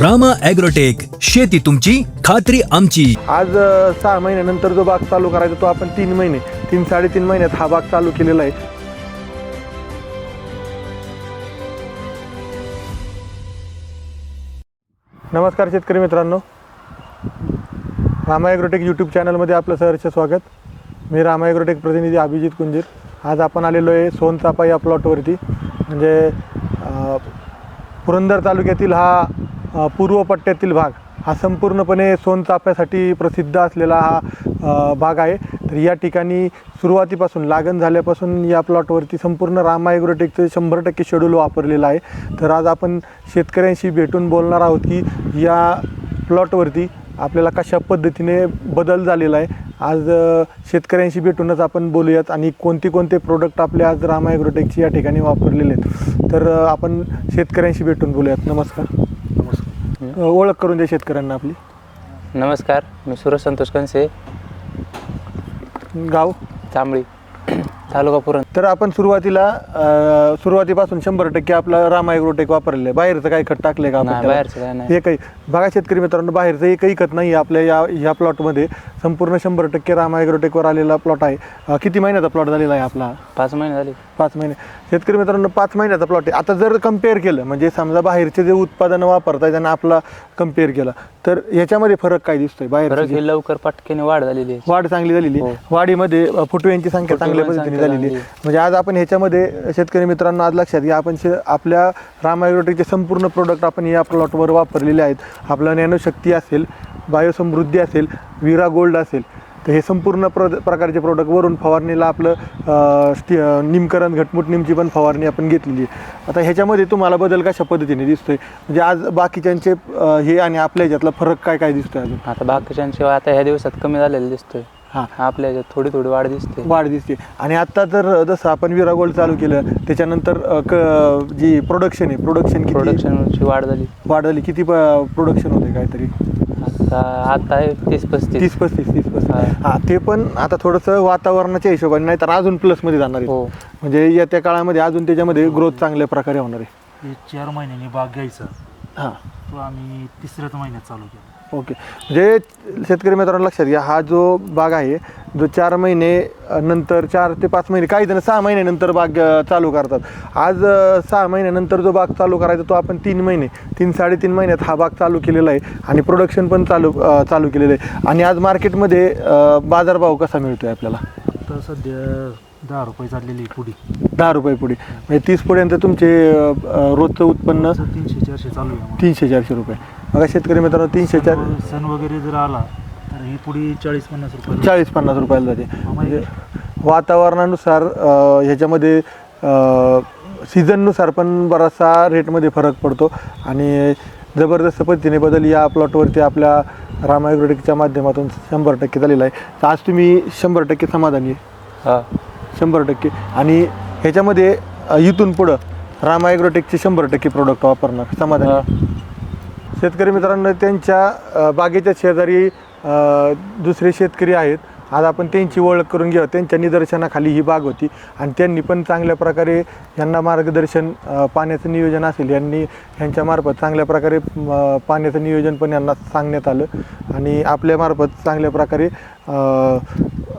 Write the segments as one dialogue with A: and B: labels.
A: Rama agrotech शेती तुमची खात्री आमची.
B: आज अ, सहा महिन्यानंतर जो बाग चालू करायचा तो आपण तीन महिने तीन साडेतीन महिन्यात हा बाग चालू केलेला आहे. नमस्कार शेतकरी मित्रांनो. रामा ॲग्रोटेक यूट्यूब चॅनलमध्ये आपलं सहर्ष स्वागत. मी रामा ॲग्रोटेक प्रतिनिधी अभिजित कुंजीर. आज आपण आलेलो आहे सोनचापा या प्लॉटवरती म्हणजे अ, पुरंदर तालुक्यातील हा पूर्व पट्ट्यातील भाग हा संपूर्णपणे सोनचाफ्यासाठी प्रसिद्ध असलेला हा भाग आहे. तर या ठिकाणी सुरुवातीपासून लागण झाल्यापासून या प्लॉटवरती संपूर्ण रामा ॲग्रोटेकचं शंभर टक्के शेड्यूल वापरलेलं आहे. तर आज आपण शेतकऱ्यांशी भेटून बोलणार आहोत की या प्लॉटवरती आपल्याला कशा पद्धतीने बदल झालेला आहे. आज शेतकऱ्यांशी भेटूनच आपण बोलूयात आणि कोणते कोणते प्रोडक्ट आपले आज रामा ॲग्रोटेकची या ठिकाणी वापरलेले आहेत. तर आपण शेतकऱ्यांशी भेटून बोलूयात. नमस्कार. ओळख करून द्या शेतकऱ्यांना आपली.
C: नमस्कार मी सुरज संतोष कनसे
B: गाव?
C: चांबळी तालुका पुरण
B: तर आपण सुरुवातीला अ, सुरुवातीपासून शंभर टक्के आपला रामा ॲग्रोटेक वापरलेलं आहे. बाहेरचं काही खत टाकले का आपण
C: नाही
B: त्याला?
C: बाहेरचं काय नाही.
B: एकही. बघा शेतकरी मित्रांनो बाहेरचं एकही खत नाही आपल्या या ह्या प्लॉटमध्ये. संपूर्ण शंभर टक्के रामा ॲग्रोटेकवर आलेला प्लॉट आहे. अ, किती महिन्याचा प्लॉट झालेला आहे आपला?
C: पाच महिने झाले.
B: पाच महिने. शेतकरी मित्रांनो पाच महिन्याचा प्लॉट आहे. आता जर कंपेअर केलं म्हणजे समजा बाहेरचे जे उत्पादनं वापरताय त्यांना आपला कंपेअर केला तर याच्यामध्ये फरक काय दिसतोय बाहेर
C: फरक ही लवकर पटकेने वाढ झालेली आहे.
B: वाढ चांगली झालेली आहे. वाढीमध्ये अ, फुटव्यांची संख्या चांगल्या
C: फुटव्यांची
B: पद्धतीने झालेली. आहे. म्हणजे आज आपण ह्याच्यामध्ये शेतकरी मित्रांनो आज लक्षात घ्या आपण शे- आपल्या रामायग्रोटेकचे संपूर्ण प्रोडक्ट आपण या प्लॉटवर वापरलेले आहेत. आपलं नॅनोशक्ती असेल बायोसमृद्धी असेल विरा गोल्ड असेल तर हे संपूर्ण प्र प्रकारचे प्रोडक्ट वरून फवारणीला आपलं स्टी निमकरण घटमुट निमची पण फवारणी आपण घेतलेली आहे. आता ह्याच्यामध्ये तुम्हाला बदल कशा पद्धतीने दिसतोय? म्हणजे आज बाकीच्यांचे हे आणि आपल्या ह्याच्यातला फरक काय काय दिसतोय अजून?
C: आता बाकीच्यांशिवाय आता ह्या दिवसात कमी झालेलं दिसतोय.
B: हां.
C: आपल्या ह्याच्यात थोडी थोडी वाढ दिसते.
B: वाढ दिसते. आणि आता तर जसं आपण विरा गोल्ड चालू केलं त्याच्यानंतर अ, क जी प्रोडक्शन आहे प्रोडक्शन किती?
C: प्रोडक्शनची वाढ झाली.
B: वाढ झाली. किती प्रोडक्शन होते काहीतरी?
C: आता आता आहे तीस पस्तीस.
B: तीस पस्तीस तीस पस्तीस.
C: हा.
B: हा ते पण आता थोडंसं वातावरणाच्या हिशोबाने नाही तर अजून प्लसमध्ये जाणार आहे
C: हो.
B: म्हणजे येत्या काळामध्ये अजून त्याच्यामध्ये ग्रोथ चांगल्या प्रकारे होणार आहे.
D: हे चार महिन्यांनी बाग घ्यायचा.
B: हां.
D: तो आम्ही तिसऱ्याच महिन्यात चालू केला.
B: ओके. म्हणजे शेतकरी मित्रांनो लक्षात घ्या हा जो बाग आहे जो चार महिने नंतर चार ते पाच महिने काही जण सहा महिन्यानंतर बाग चालू करतात. आज सहा महिन्यानंतर जो बाग चालू करायचा तो आपण तीन महिने तीन साडेतीन महिन्यात हा बाग चालू केलेला आहे आणि प्रोडक्शन पण चालू चालू केलेलं आहे. आणि आज मार्केटमध्ये बाजारभाव कसा मिळतोय आपल्याला?
D: आता सध्या दहा रुपये चाललेली आहे पुढी.
B: दहा रुपये पुढे. म्हणजे तीस पुढ्यांत तुमचे रोजचं उत्पन्न
D: तीनशे चारशे चालू आहे.
B: तीनशे चारशे रुपये. बघा शेतकरी मित्रांनो तीनशे चार
D: सण वगैरे जर आला तर ही पुढी चाळीस पन्नास रुपये
B: चाळीस पन्नास रुपयाला जाते. म्हणजे वातावरणानुसार अ, ह्याच्यामध्ये सीझननुसार पण बराचसा रेटमध्ये फरक पडतो. आणि जबरदस्त पद्धतीने बदल या प्लॉटवरती आपल्या रामायग्रोटेकच्या माध्यमातून शंभर टक्के झालेला आहे. तर आज तुम्ही शंभर टक्के समाधानी आहे.
C: हा.
B: शंभर टक्के. आणि ह्याच्यामध्ये अ, इथून पुढं रामायग्रोटेकचे शंभर टक्के प्रोडक्ट वापरणार. समाधानी. शेतकरी मित्रांनो त्यांच्या अ, बागेच्या शेजारी अ, दुसरे शेतकरी आहेत. आज आपण त्यांची ओळख करून घेऊ त्यांच्या निदर्शनाखाली ही बाग होती. आणि त्यांनी पण चांगल्या प्रकारे यांना मार्गदर्शन अ, पाण्याचं नियोजन असेल. यांनी यांच्यामार्फत चांगल्या प्रकारे म, पाण्याचं नियोजन पण यांना सांगण्यात आलं. आणि आपल्यामार्फत चांगल्या प्रकारे अ,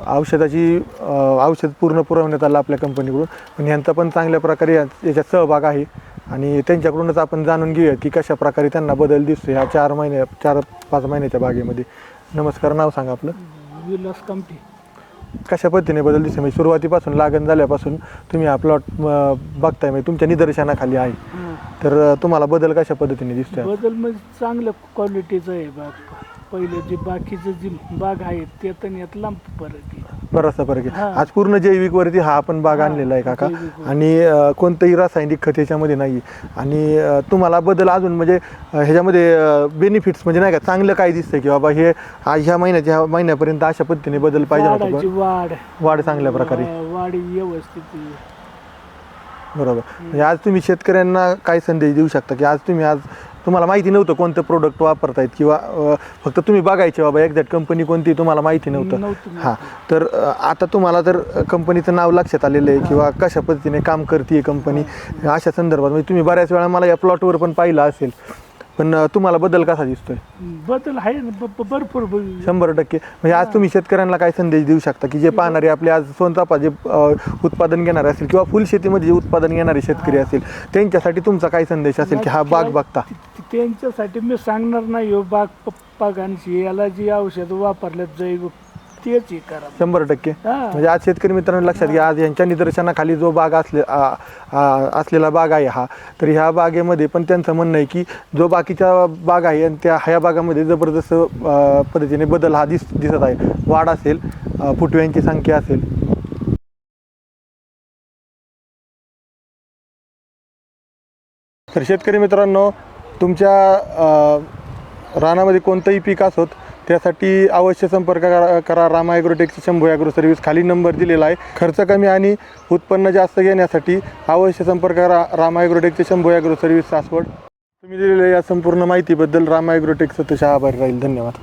B: औषधाची अ, औषध पूर्ण पुरवण्यात आलं आपल्या कंपनीकडून पण यांचा पण चांगल्या प्रकारे या- याच्यात सहभाग आहे. आणि त्यांच्याकडूनच आपण जाणून घेऊया की कशा प्रकारे त्यांना बदल दिसतो ह्या चार महिन्या चार पाच महिन्याच्या बागेमध्ये. नमस्कार नाव सांगा आपलं.
D: विलास कमटी
B: कशा पद्धतीने बदल दिसतो म्हणजे सुरुवातीपासून लागण झाल्यापासून तुम्ही हा प्लॉट बघताय म्हणजे तुमच्या निदर्शनाखाली आहे. तर तुम्हाला बदल कशा पद्धतीने दिसतोय?
E: बदल म्हणजे चांगल्या क्वालिटीचं आहे बाग पहिले जे बाकीचं जे बाग आहे त्यात आणि यात लांब फरक आहे
B: बराचसा फरक आहे. आज पूर्ण जैविक वरती हा आपण बाग आणलेला आहे काका. आणि अ, कोणतंही रासायनिक खत ह्याच्यामध्ये नाही. आणि अ, तुम्हाला बदल अजून म्हणजे अ, ह्याच्यामध्ये बेनिफिट्स म्हणजे नाही का चांगलं काय दिसतंय की बाबा हे आ- ह्या महिन्याच्या ह्या महिन्यापर्यंत अशा पद्धतीने बदल पाहिजे
E: वाढायची वाढ.
B: वाढ चांगल्या प्रकारे.
E: वाढ व्यवस्थित.
B: बरोबर. म्हणजे आज तुम्ही शेतकऱ्यांना काय संदेश देऊ शकता की आज तुम्ही आज तुम्हाला माहिती नव्हतं कोणतं प्रोडक्ट वापरतायत किंवा अ, फक्त तुम्ही बघायचे बाबा एक्झॅक्ट कंपनी कोणती तुम्हाला माहिती नव्हतं. हां. तर अ, आता तुम्हाला तर कंपनीचं नाव लक्षात आलेलं आहे किंवा कशा पद्धतीने काम करते कंपनी अशा संदर्भात म्हणजे तुम्ही बऱ्याच वेळा मला या प्लॉटवर पण पाहिलं असेल. पण अं, तुम्हाला बदल कसा दिसतोय?
E: बदल आहे ना ब- ब- भरपूर
B: शंभर टक्के. म्हणजे आज तुम्ही शेतकऱ्यांना काय संदेश देऊ शकता की जे पाहणारे आपले आज सोनचापा जे अं, उत्पादन घेणारे असतील किंवा फुल शेतीमध्ये जे उत्पादन घेणारे शेतकरी असतील त्यांच्यासाठी तुमचा काय संदेश असेल की हा बाग बघता?
E: ते- ते- त्यांच्यासाठी मी सांगणार नाही हो बाग प- बागांची. याला जी औषध वापरल्यात जैव तेच हे करा.
B: शंभर टक्के.
E: हा.
B: म्हणजे आज शेतकरी मित्रांनो लक्षात घ्या आज यांच्या निदर्शनाखाली जो बाग असले आ- आ- असलेला बाग आहे हा. तर ह्या बागेमध्ये पण त्यांचं म्हणणं आहे की जो बाकीच्या बाग आहे आणि त्या ह्या बागामध्ये जबरदस्त अं, पद्धतीने बदल हा दिस दिसत आहे. वाढ असेल अं, फुटव्यांची संख्या असेल. तर शेतकरी मित्रांनो तुमच्या अ, रानामध्ये कोणतंही पीक असोत त्यासाठी अवश्य संपर्क करा करा. रामा ॲग्रोटेकची शंभू ॲग्रो सर्व्हिस खाली नंबर दिलेला आहे. खर्च कमी आणि उत्पन्न जास्त घेण्यासाठी अवश्य संपर्क करा. रामा ॲग्रोटेकचे शंभू ॲग्रो सर्व्हिस सासवड. तुम्ही दिलेल्या या संपूर्ण माहितीबद्दल रामा ॲग्रोटेकचं तशा आभारी राहील. धन्यवाद.